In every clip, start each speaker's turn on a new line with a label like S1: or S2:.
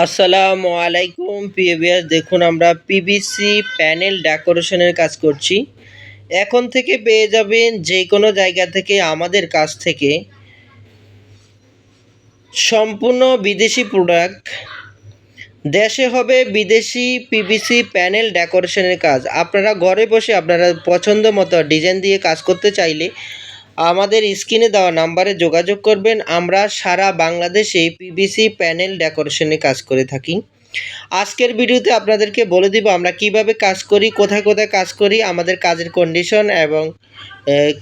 S1: আসসালামু আলাইকুম পিএবিএস দেখুন আমরা পিভিসি প্যানেল ডেকোরেশনের কাজ করছি। এখন থেকে পেয়ে যাবেন যে কোনো জায়গা থেকে আমাদের কাছ থেকে সম্পূর্ণ বিদেশি প্রোডাক্ট দেশে হবে বিদেশি পিভিসি প্যানেল ডেকোরেশনের কাজ। আপনারা ঘরে বসে আপনারা পছন্দ মতো ডিজাইন দিয়ে কাজ করতে চাইলে আমাদের স্ক্রিনে দেওয়া নাম্বারে যোগাযোগ করবেন। আমরা সারা বাংলাদেশে পিভিসি প্যানেল ডেকোরেশনে কাজ করে থাকি। আজকের ভিডিওতে আপনাদেরকে বলে দিব আমরা কীভাবে কাজ করি, কোথায় কোথায় কাজ করি, আমাদের কাজের কন্ডিশন এবং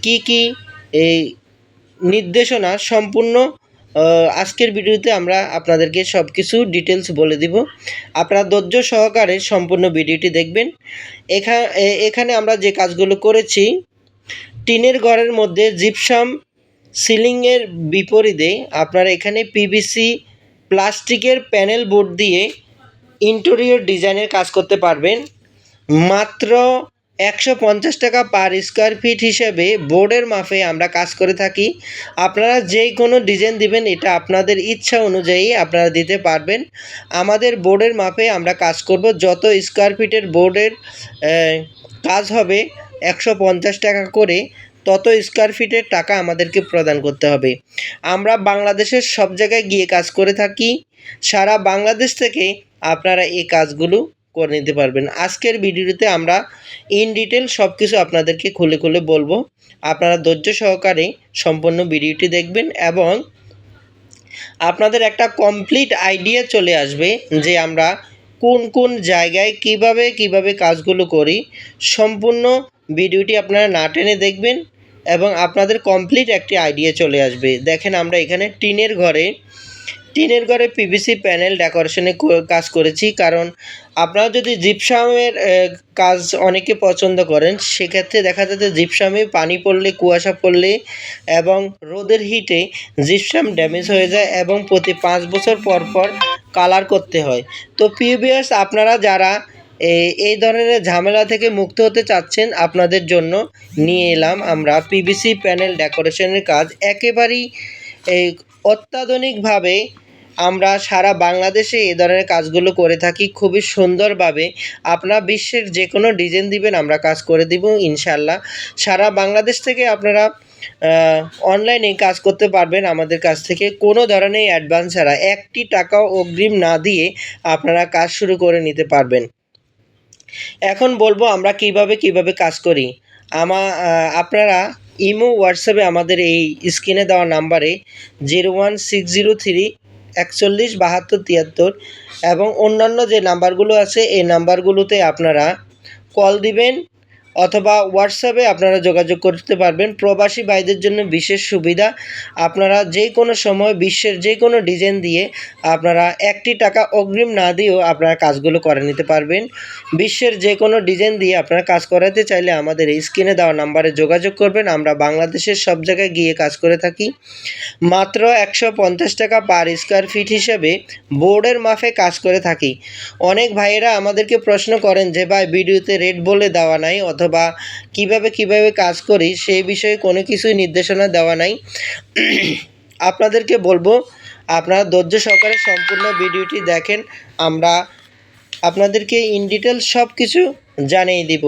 S1: কি কি এই নির্দেশনা সম্পূর্ণ আজকের ভিডিওতে আমরা আপনাদেরকে সব কিছু ডিটেলস বলে দিব। আপনারা ধৈর্য সহকারে সম্পূর্ণ ভিডিওটি দেখবেন। এখানে আমরা যে কাজগুলো করেছি টিনের ঘরের মধ্যে জিপসাম সিলিংয়ের বিপরীতে আপনারা এখানে পিভিসি প্লাস্টিকের প্যানেল বোর্ড দিয়ে ইন্টেরিয়র ডিজাইনের কাজ করতে পারবেন। মাত্র একশো পঞ্চাশ টাকা পার স্কোয়ার ফিট হিসেবে বোর্ডের মাপে আমরা কাজ করে থাকি। আপনারা যে কোনো ডিজাইন দিবেন, এটা আপনাদের ইচ্ছা অনুযায়ী আপনারা দিতে পারবেন। আমাদের বোর্ডের মাপে আমরা কাজ করব। যত স্কোয়ার ফিটের বোর্ডের কাজ হবে একশো পঞ্চাশ টাকা করে তত স্কোয়ার ফিটের টাকা আমাদেরকে প্রদান করতে হবে। আমরা বাংলাদেশের সব জায়গায় গিয়ে কাজ করে থাকি। সারা বাংলাদেশ থেকে আপনারা এই কাজগুলো করে নিতে পারবেন। আজকের ভিডিওতে আমরা ইন ডিটেল সব কিছু আপনাদেরকে খুলে খুলে বলব। আপনারা ধৈর্য সহকারে সম্পূর্ণ ভিডিওটি দেখবেন এবং আপনাদের একটা কমপ্লিট আইডিয়া চলে আসবে যে আমরা কোন কোন জায়গায় কীভাবে কীভাবে কাজগুলো করি। সম্পূর্ণ ভিডিওটি আপনারা না টেনে দেখবেন এবং আপনাদের কমপ্লিট একটি আইডিয়া চলে আসবে। দেখেন আমরা এখানে টিনের ঘরে টিনের ঘরে পিভিসি প্যানেল ডেকোরেশনে কাজ করেছি। কারণ আপনারা যদি জিপসামের কাজ অনেকে পছন্দ করেন, সেক্ষেত্রে দেখা যাচ্ছে জিপসামে পানি পড়লে, কুয়াশা পড়লে এবং রোদের হিটে জিপসাম ড্যামেজ হয়ে যায় এবং প্রতি পাঁচ বছর পর পর কালার করতে হয়। তো পিভিএস আপনারা যারা এই ধরনের ঝামেলা থেকে মুক্ত হতে চাচ্ছেন আপনাদের জন্য। নিয়ে এলাম আমরা পিভিসি প্যানেল ডেকোরেশনের কাজ। একেবারেই অত্যাধুনিকভাবে আমরা সারা বাংলাদেশে এ ধরনের কাজগুলো করে থাকি খুবই সুন্দরভাবে। আপনারা বিশ্বের যে কোনো ডিজাইন দিবেন আমরা কাজ করে দিব ইনশাল্লাহ সারা বাংলাদেশ থেকে আপনারা অনলাইনে কাজ করতে পারবেন আমাদের কাছ থেকে। কোনো ধরনের অ্যাডভান্স ছাড়া একটি টাকাও অগ্রিম না দিয়ে আপনারা কাজ শুরু করে নিতে পারবেন। এখন বলব আমরা কীভাবে কীভাবে কাজ করি। আমা আপনারা ইমো হোয়াটসঅ্যাপে আমাদের এই স্ক্রিনে দেওয়া নাম্বারে zero one six zero three একচল্লিশ বাহাত্তর তিয়াত্তর এবং অন্যান্য যে নাম্বারগুলো আছে, এই নাম্বারগুলোতে আপনারা কল দিবেন। অথবা হোয়াটসঅ্যাপে আপনারা যোগাযোগ করতে পারবেন। প্রবাসী ভাইদের জন্য বিশেষ সুবিধা, আপনারা যে কোনো সময় বিশ্বের যে কোনো ডিজাইন দিয়ে আপনারা একটি টাকা অগ্রিম না দিয়েও আপনারা কাজগুলো করে নিতে পারবেন। বিশ্বের যে কোনো ডিজাইন দিয়ে আপনারা কাজ করাতে চাইলে আমাদের এই স্ক্রিনে দেওয়া নাম্বারে যোগাযোগ করবেন। আমরা বাংলাদেশের সব জায়গায় গিয়ে কাজ করে থাকি। মাত্র একশো পঞ্চাশ টাকা পার স্কোয়ার ফিট হিসেবে বোর্ডের মাফে কাজ করে থাকি। অনেক ভাইয়েরা আমাদেরকে প্রশ্ন করেন যে, ভাই ভিডিওতে রেট বলে দেওয়া নাই অথবা কীভাবে কীভাবে কাজ করি সেই বিষয়ে কোনো কিছুই নির্দেশনা দেওয়া নাই। আপনাদেরকে বলব, আপনারা ধৈর্য সহকারে সম্পূর্ণ ভিডিওটি দেখেন, আমরা আপনাদেরকে ইন ডিটেল সব কিছু জানিয়ে দিব।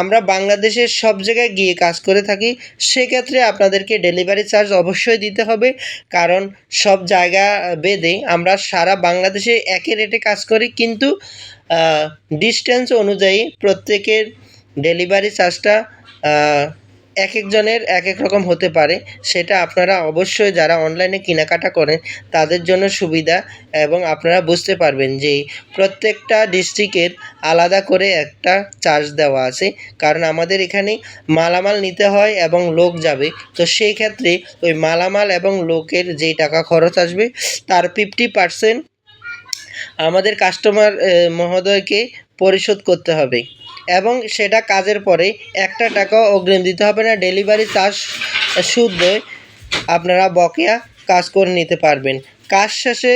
S1: আমরা বাংলাদেশের সব জায়গায় গিয়ে কাজ করে থাকি, সেক্ষেত্রে আপনাদেরকে ডেলিভারি চার্জ অবশ্যই দিতে হবে, কারণ সব জায়গা বেদে আমরা সারা বাংলাদেশে একই রেটে কাজ করি, কিন্তু ডিস্টেন্স অনুযায়ী প্রত্যেকের ডেলিভারি চার্জটা এক একজনের এক এক রকম হতে পারে। সেটা আপনারা অবশ্যই যারা অনলাইনে কেনাকাটা করেন, তাদের জন্য সুবিধা এবং আপনারা বুঝতে পারবেন যে প্রত্যেকটা ডিস্ট্রিক্টের আলাদা করে একটা চার্জ দেওয়া আছে। কারণ আমাদের এখানে মালামাল নিতে হয় এবং লোক যাবে। তো সেই ক্ষেত্রে ওই মালামাল এবং লোকের যেই টাকা খরচ আসবে, তার ফিফটি পার্সেন্ট আমাদের কাস্টমার মহোদয়কে পরিশোধ করতে হবে। এবং সেটা কাজের পরে একটা টাকাও অগ্রিম দিতে হবে না। ডেলিভারি চার্জ শুদ্ধ আপনারা বকেয়া কাজ করে নিতে পারবেন। কাজ শেষে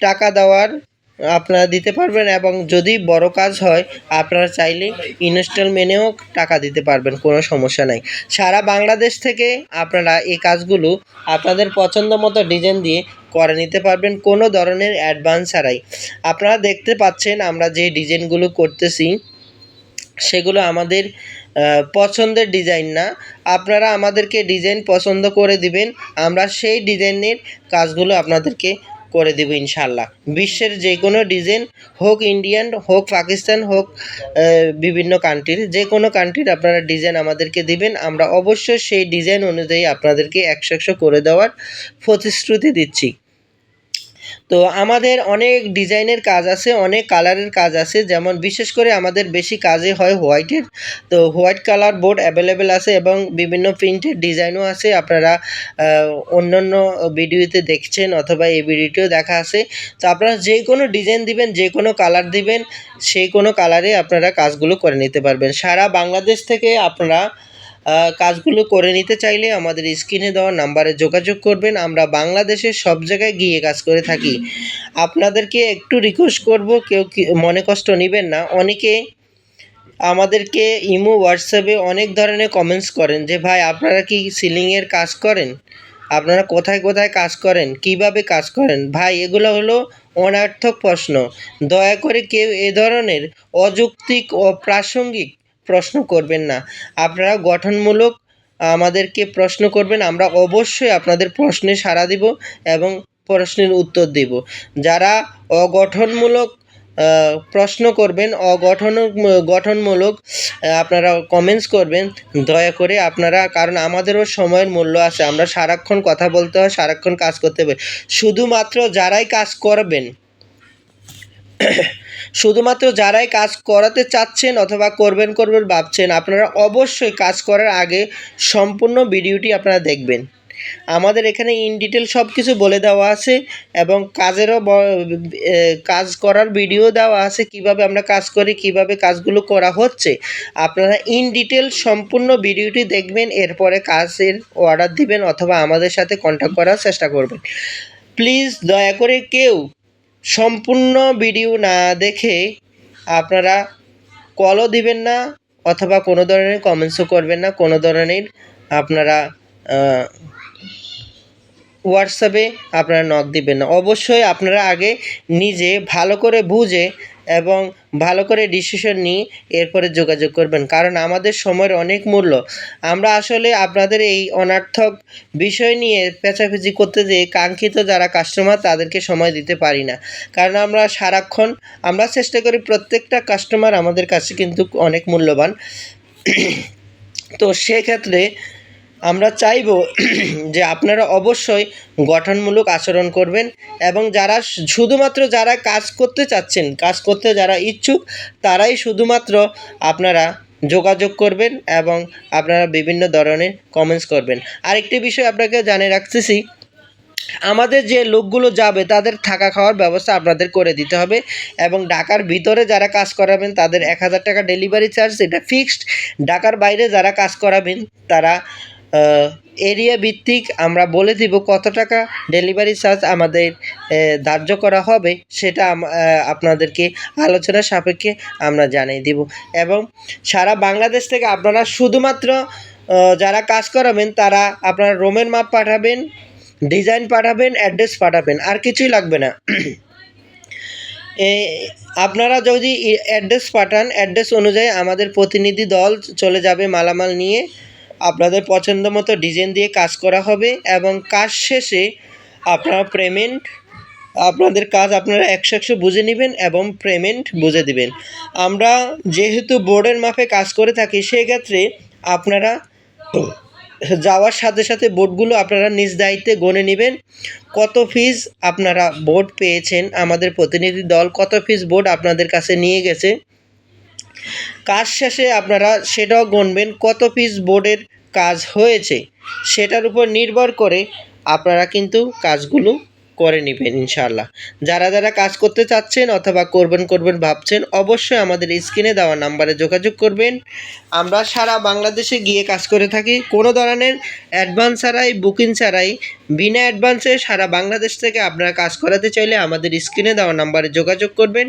S1: টাকা দেওয়ার আপনারা দিতে পারবেন এবং যদি বড় কাজ হয়, আপনারা চাইলে ইনস্টলমেন্টেও টাকা দিতে পারবেন, কোনো সমস্যা নাই। সারা বাংলাদেশ থেকে আপনারা এই কাজগুলো আপনাদের পছন্দ মতো ডিজাইন দিয়ে করে নিতে পারবেন, কোনো ধরনের অ্যাডভান্স ছাড়াই। আপনারা দেখতে পাচ্ছেন আমরা যে ডিজাইনগুলো করতেছি সেগুলো আমাদের পছন্দের ডিজাইন না। আপনারা আমাদেরকে ডিজাইন পছন্দ করে দিবেন, আমরা সেই ডিজাইনের কাজগুলো আপনাদেরকে করে দেবো ইনশাল্লাহ বিশ্বের যে কোনো ডিজাইন হোক ইন্ডিয়ান হোক পাকিস্তান হোক বিভিন্ন কান্ট্রির যে কোনো কান্ট্রির আপনারা ডিজাইন আমাদেরকে দিবেন, আমরা অবশ্যই সেই ডিজাইন অনুযায়ী আপনাদেরকে একশো একশো করে দেওয়ার প্রতিশ্রুতি দিচ্ছি। তো আমাদের অনেক ডিজাইনের কাজ আছে, অনেক কালারের কাজ আছে, যেমন বিশেষ করে আমাদের বেশি কাজে হয় হোয়াইটের। তো হোয়াইট কালার বোর্ড অ্যাভেলেবেল আছে এবং বিভিন্ন প্রিন্টের ডিজাইনও আছে, আপনারা অন্যান্য ভিডিওতে দেখছেন অথবা এই ভিডিওতেও দেখা আছে। তো আপনারা যে কোনো ডিজাইন দিবেন, যে কোনো কালার দিবেন, সেই কোনো কালারে আপনারা কাজগুলো করে নিতে পারবেন। সারা বাংলাদেশ থেকে আপনারা কাজগুলো করে নিতে চাইলে আমাদের স্ক্রিনে দেওয়া নাম্বারে যোগাযোগ করবেন। আমরা বাংলাদেশের সব জায়গায় গিয়ে কাজ করে থাকি। আপনাদেরকে একটু রিকোয়েস্ট করব, কেউ মনে কষ্ট নেবেন না। অনেকে আমাদেরকে ইমো হোয়াটসঅ্যাপে অনেক ধরনের কমেন্টস করেন যে, ভাই, আপনারা কি সিলিংয়ের কাজ করেন? আপনারা কোথায় কোথায় কাজ করেন? কীভাবে কাজ করেন? ভাই, এগুলো হলো অনার্থক প্রশ্ন। দয়া করে কেউ এ ধরনের অযৌক্তিক ও প্রাসঙ্গিক প্রশ্ন করবেন না। আপনারা গঠনমূলক আমাদেরকে প্রশ্ন করবেন, আমরা অবশ্যই আপনাদের প্রশ্নে সাড়া দিব এবং প্রশ্নের উত্তর দেব। যারা অগঠনমূলক প্রশ্ন করবেন অগঠন গঠনমূলক আপনারা কমেন্টস করবেন, দয়া করে আপনারা, কারণ আমাদেরও সময়ের মূল্য আছে, আমরা সারাক্ষণ কথা বলতে হয়, সারাক্ষণ কাজ করতে হবে। শুধুমাত্র যারাই কাজ করবেন শুধুমাত্র যারাই কাজ করাতে চাচ্ছেন অথবা করবেন করবেন ভাবছেন, আপনারা অবশ্যই কাজ করার আগে সম্পূর্ণ ভিডিওটি আপনারা দেখবেন। আমাদের এখানে ইন ডিটেল সব কিছু বলে দেওয়া আছে এবং কাজেরও কাজ করার ভিডিও দেওয়া আছে, কীভাবে আমরা কাজ করি, কীভাবে কাজগুলো করা হচ্ছে। আপনারা ইন ডিটেল সম্পূর্ণ ভিডিওটি দেখবেন, এরপরে কাজের অর্ডার দিবেন অথবা আমাদের সাথে কন্ট্যাক্ট করার চেষ্টা করবেন। প্লিজ দয়া করে কেউ সম্পূর্ণ ভিডিও না দেখে আপনারা কলও দিবেন না, অথবা কোনো ধরনের কমেন্টসও করবেন না, কোনো ধরনের আপনারা হোয়াটসঅ্যাপে আপনারা নক দিবেন না। অবশ্যই আপনারা আগে নিজে ভালো করে বুঝে এবং ভালো করে ডিসিশন নিয়ে এরপরে যোগাযোগ করবেন। কারণ আমাদের সময়ের অনেক মূল্য। আমরা আসলে আপনাদের এই অনার্থক বিষয় নিয়ে পেঁচাপেচি করতে যেয়ে কাঙ্ক্ষিত যারা কাস্টমার তাদেরকে সময় দিতে পারি না। কারণ আমরা সারাক্ষণ, আমরা চেষ্টা করি প্রত্যেকটা কাস্টমার আমাদের কাছে কিন্তু অনেক মূল্যবান। তো সেক্ষেত্রে আমরা চাইব যে আপনারা অবশ্যই গঠনমূলক আচরণ করবেন এবং যারা শুধুমাত্র যারা কাজ করতে চাচ্ছেন, কাজ করতে যারা ইচ্ছুক, তারাই শুধুমাত্র আপনারা যোগাযোগ করবেন এবং আপনারা বিভিন্ন ধরনের কমেন্টস করবেন। আরেকটি বিষয় আপনাকে জানিয়ে রাখতেছি, আমাদের যে লোকগুলো যাবে, তাদের থাকা খাওয়ার ব্যবস্থা আপনাদের করে দিতে হবে এবং ঢাকার ভিতরে যারা কাজ করাবেন, তাদের এক হাজার টাকা ডেলিভারি চার্জ এটা ফিক্সড ঢাকার বাইরে যারা কাজ করাবেন, তারা এরিয়া ভিত্তিক আমরা বলে দিব কত টাকা ডেলিভারি চার্জ আমাদের ধার্য করা হবে, সেটা আপনাদেরকে আলোচনা সাপেক্ষে আমরা জানিয়ে দিব। এবং সারা বাংলাদেশ থেকে আপনারা শুধুমাত্র যারা কাজ করাবেন, তারা আপনারা রোমের মাপ পাঠাবেন ডিজাইন পাঠাবেন অ্যাড্রেস পাঠাবেন, আর কিছুই লাগবে না। আপনারা যদি অ্যাড্রেস পাঠান অ্যাড্রেস অনুযায়ী আমাদের প্রতিনিধি দল চলে যাবে মালামাল নিয়ে। আপনাদের পছন্দ মতো ডিজাইন দিয়ে কাজ করা হবে এবং কাজ শেষে আপনারা পেমেন্ট আপনাদের কাজ আপনারা একশো একশো বুঝে নেবেন এবং পেমেন্ট বুঝে দিবেন। আমরা যেহেতু বোর্ডের মাপে কাজ করে থাকি, সেক্ষেত্রে আপনারা যাওয়ার সাথে সাথে বোর্ডগুলো আপনারা নিজ দায়িত্বে গণে নেবেন। কত ফিজ আপনারা বোর্ড পেয়েছেন? আমাদের প্রতিনিধি দল কত ফিজ বোর্ড আপনাদের কাছে নিয়ে গেছে? কাজ শেষে আপনারা সেটাও গণবেন কত পিস বোর্ডের কাজ হয়েছে, সেটার উপর নির্ভর করে আপনারা কিন্তু কাজগুলো করে নেবেন, ইনশাআল্লাহ। যারা যারা কাজ করতে চাচ্ছেন অথবা করবেন করবেন ভাবছেন, অবশ্যই আমাদের স্ক্রিনে দেওয়া নাম্বারে যোগাযোগ করবেন। আমরা সারা বাংলাদেশে গিয়ে কাজ করে থাকি। কোনো ধরনের অ্যাডভান্স ছাড়াই, বুকিং ছাড়াই, বিনা অ্যাডভান্সে সারা বাংলাদেশ থেকে আপনারা কাজ করাতে চাইলে আমাদের স্ক্রিনে দেওয়া নাম্বারে যোগাযোগ করবেন।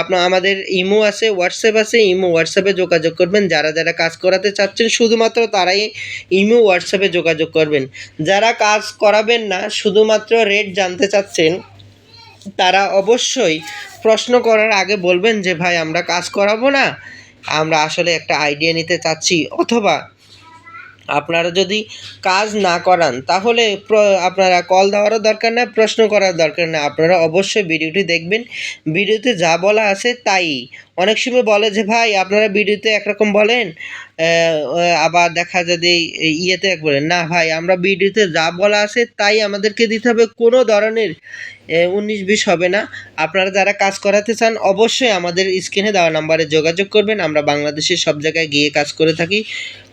S1: আপনার আমাদের ইমো আছে, হোয়াটসঅ্যাপ আছে, ইমো হোয়াটসঅ্যাপে যোগাযোগ করবেন। যারা যারা কাজ করাতে চাচ্ছেন, শুধুমাত্র তারাই ইমো হোয়াটসঅ্যাপে যোগাযোগ করবেন। যারা কাজ করাবেন না, শুধুমাত্র রেট জানতে জানতে চাচ্ছেন, তারা অবশ্যই প্রশ্ন করার আগে বলবেন যে, ভাই, আমরা কাজ করাবো না, আমরা আসলে একটা আইডিয়া নিতে চাচ্ছি। অথবা, আপনারা যদি কাজ না করান, তাহলে আপনারা কল দেওয়ারও দরকার না, প্রশ্ন করার দরকার না। আপনারা অবশ্যই ভিডিওটি দেখবেন। ভিডিওতে যা বলা আছে তাই। অনেক সময় বলে যে, ভাই, আপনারা ভিডিওতে একরকম বলেন আবার দেখা যদি ইয়েতে বলেন না ভাই, আমরা ভিডিওতে যা বলা আছে তাই আমাদেরকে দিতে হবে। কোনো ধরনের উনিশ বিশ হবে না। আপনারা যারা কাজ করাতে চান, অবশ্যই আমাদের স্ক্রিনে দেওয়া নাম্বারে যোগাযোগ করবেন। আমরা বাংলাদেশের সব জায়গায় গিয়ে কাজ করে থাকি।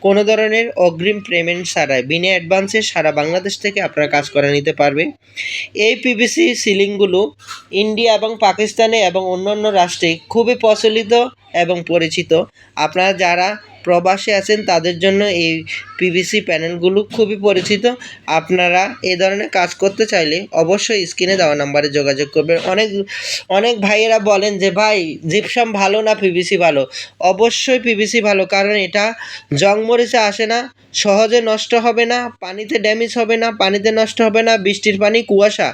S1: কোনো ধরনের অগ্রিম পেমেন্ট ছাড়াই, বিনা অ্যাডভান্সে সারা বাংলাদেশ থেকে আপনারা কাজ করে নিতে পারবে এই পিভিসি সিলিংগুলো ইন্ডিয়া এবং পাকিস্তানে এবং অন্যান্য রাষ্ট্রে খুবই প্রচলিত। এবং পরিচিত। আপনারা যারা প্রবাসে আছেন, তাদের জন্য এই পিভিসি প্যানেলগুলো খুবই পরিচিত। আপনারা এ ধরনের কাজ করতে চাইলে অবশ্যই স্ক্রিনে দেওয়া নাম্বারে যোগাযোগ করবেন। অনেক অনেক ভাইয়েরা বলেন যে, ভাই, জিপসাম ভালো না পিভিসি ভালো? অবশ্যই পিভিসি ভালো, কারণ এটা জং মরিচে আসে না, সহজে নষ্ট হবে না, পানিতে ড্যামেজ হবে না, পানিতে নষ্ট হবে না, বৃষ্টির পানি কুয়াশা,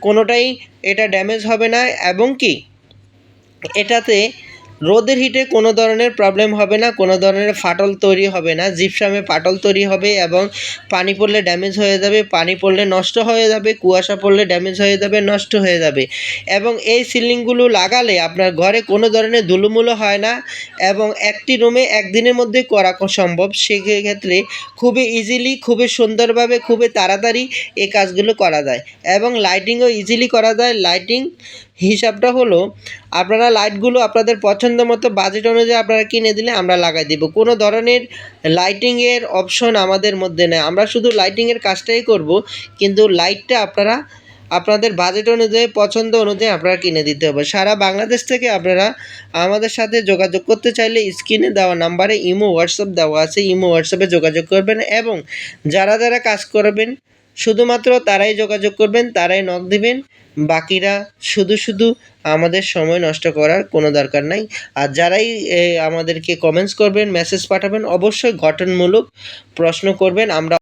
S1: কোনোটাই এটা ড্যামেজ হবে না। এবং কি? এটাতে রোদের হিটে কোনো ধরনের প্রবলেম হবে না, কোনো ধরনের ফাটল তৈরি হবে না। জিপসামে ফাটল তৈরি হবে এবং পানি পড়লে ড্যামেজ হয়ে যাবে, পানি পড়লে নষ্ট হয়ে যাবে, কুয়াশা পড়লে ড্যামেজ হয়ে যাবে, নষ্ট হয়ে যাবে। এবং এই সিলিংগুলো লাগালে আপনার ঘরে কোনো ধরনের ধুলোমুলো হয় না এবং একটি রুমে একদিনের মধ্যে করা সম্ভব। সেক্ষেত্রে খুবই ইজিলি খুবই সুন্দরভাবে, খুবই তাড়াতাড়ি এই কাজগুলো করা যায়। এবং লাইটিংও ইজিলি করা যায়। লাইটিং হিসাবটা হলো, আপনারা লাইটগুলো আপনাদের পছন্দ মতো বাজেট অনুযায়ী আপনারা কিনে দিলে আমরা লাগাই দেব। কোনো ধরনের লাইটিংয়ের অপশন আমাদের মধ্যে নেই। আমরা শুধু লাইটিংয়ের কাজটাই করব, কিন্তু লাইটটা আপনারা, আপনাদের বাজেট অনুযায়ী, পছন্দ অনুযায়ী আপনারা কিনে দিতে হবে। সারা বাংলাদেশ থেকে আপনারা আমাদের সাথে যোগাযোগ করতে চাইলে স্ক্রিনে দেওয়া নাম্বারে ইমো হোয়াটসঅ্যাপ দেওয়া আছে। ইমো হোয়াটসঅ্যাপে যোগাযোগ করবেন এবং যারা যারা কাজ করবেন শুধুমাত্র তারাই যোগাযোগ করবেন, তারাই নক দিবেন। বাকিরা শুধু শুধু আমাদের সময় নষ্ট করার কোনো দরকার নাই। আর যারাই আমাদেরকে কমেন্টস করবেন মেসেজ পাঠাবেন, অবশ্যই গঠনমূলক প্রশ্ন করবেন। আমরা